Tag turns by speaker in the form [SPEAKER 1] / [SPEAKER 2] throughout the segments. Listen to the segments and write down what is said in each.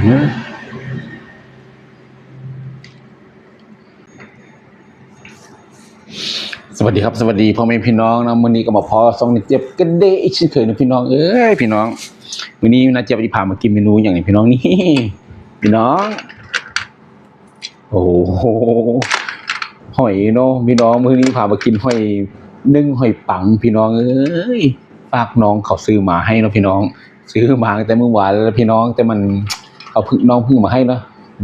[SPEAKER 1] สวัสดีครับสวัสดีพ่อแม่พี่น้องนะวันนี้ก็มาพอสองนิดเจ็บกันเดะอีกเช่นเคยนะพี่น้องเอ้ยพี่น้องวันนี้นาเจ็บจะพามากินเมนูอย่างนี้พี่น้องนี่พี่น้อง โอ้โหหอยเนาะพี่น้องมื้อนี้พามากินหอยนึ่งหอยปังพี่น้องเอ้ยฝากน้องเขาซื้อมาให้เนาะพี่น้อง ซื้อมาแต่เมื่อวานแล้วพี่น้องแต่มัน เขาพึ่งน้องพึ่งมาให้เนาะ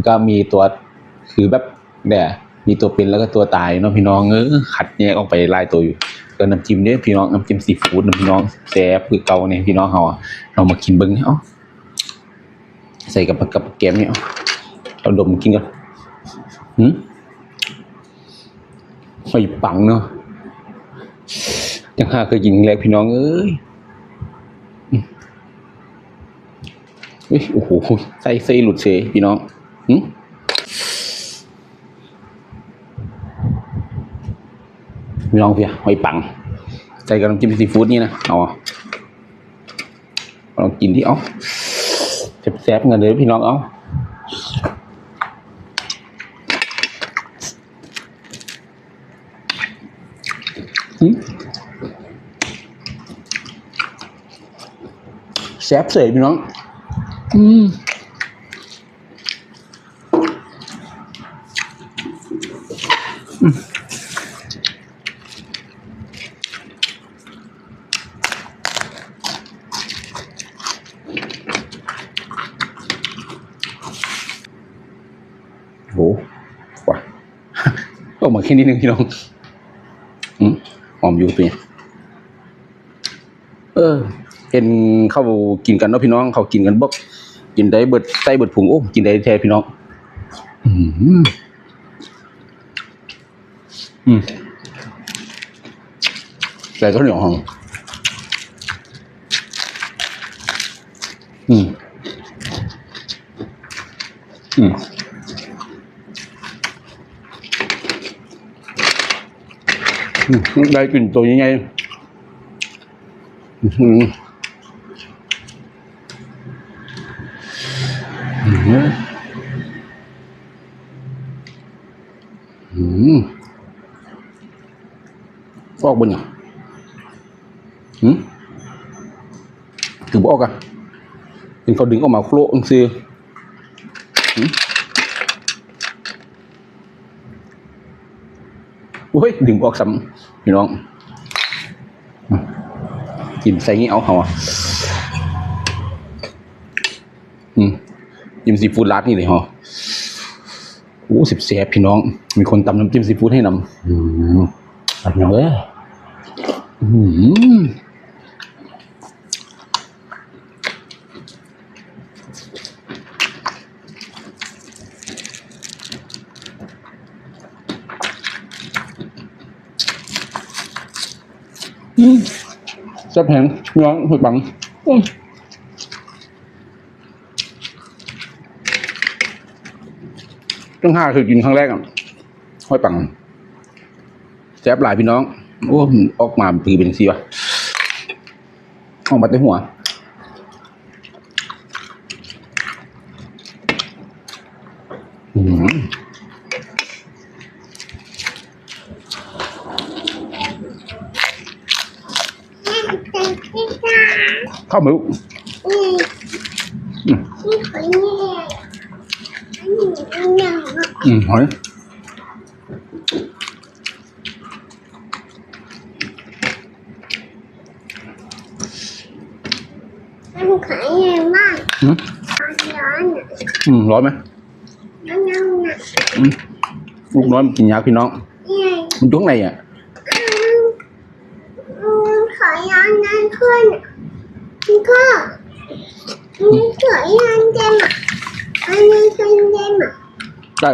[SPEAKER 1] ก็มีตัวคือแบบเนี่ยมีตัวเป็นแล้วก็ตัวตายเนาะพี่น้องเออขัดแยกออกไปลายตัวอยู่ก็น้ำจิ้มเนี่ยพี่น้องน้ำจิ้มซีฟู้ดนะพี่น้องแซ่บคือเก่าเนี่ยพี่น้องเขาอเรามากินเบิ้งเนี่ยเอ้าใส่กับกับแกมเนี่ยเราดมกินกันหืมหอยปังเนาะยังหาเคยกินแรกพี่น้องเอ้ย เฮ้ยโอ้โหไส้ไส้หลุดเฉยพี่น้องหึพี่น้องเพียหอยปังใส่กับน้ำจิ้มซีฟู้ดนี่นะเอาอะลองกินที่เอาแซ่บๆเงินเลยพี่น้องเอาแซ่บเสยพี่น้อง อืมอืมโหว้าออกมาแค่นิดนึงพี่น้องอืมหอมอยู่เป็นไงเออเห็นเขากินกันเนาะพี่น้อง เขากินกันบก กินได้เบิดไส้เบิดผุงโอ้กินได้แท้พี่น้อง อืมอืมใส่ข้าวเหนียวหอมอืมอืมอืมได้กลิ่นตัวยังไง อืม อืมอืมฟอกบนเนี่ยหืมถึงบอกอะเป็นเขาดึงออกมาโคลอังซีหืมโอ้ยดึงออกซ้ำพี่น้องอืมกินใส่งี้เอาเขาอะ จิ้มซีฟู้ดร้านนี่เลยฮะโอ้สิบแสบพี่น้อง มีคนตำน้ำจิ้มซีฟู้ดให้นำอืมอันเอ้ยอืมอืมแซ่บแหงน้องหุ่ยปังอืม ตั้งห้าคือกินครั้งแรกอะห้อยปังแซ่บหลายพี่น้องโอ้มันออกมาปีเป็นสีวะออกมาแต่หัวอืมข้าวหมู อืมอืมหอย
[SPEAKER 2] มันขายใหญ่มาก
[SPEAKER 1] อืม
[SPEAKER 2] ร้อนอะ
[SPEAKER 1] อืมร้อนไหม
[SPEAKER 2] น้ำน้ำอะ
[SPEAKER 1] อืมลูกน้อยมันกินยากพี่น้อง
[SPEAKER 2] ใหญ่
[SPEAKER 1] มันอยู่ข้างในอะ
[SPEAKER 2] มันขายร้านนั้นเพื่อนมันก็มันขายร้านเต็มอะอันนี้เป็นเต็มอะ
[SPEAKER 1] ไ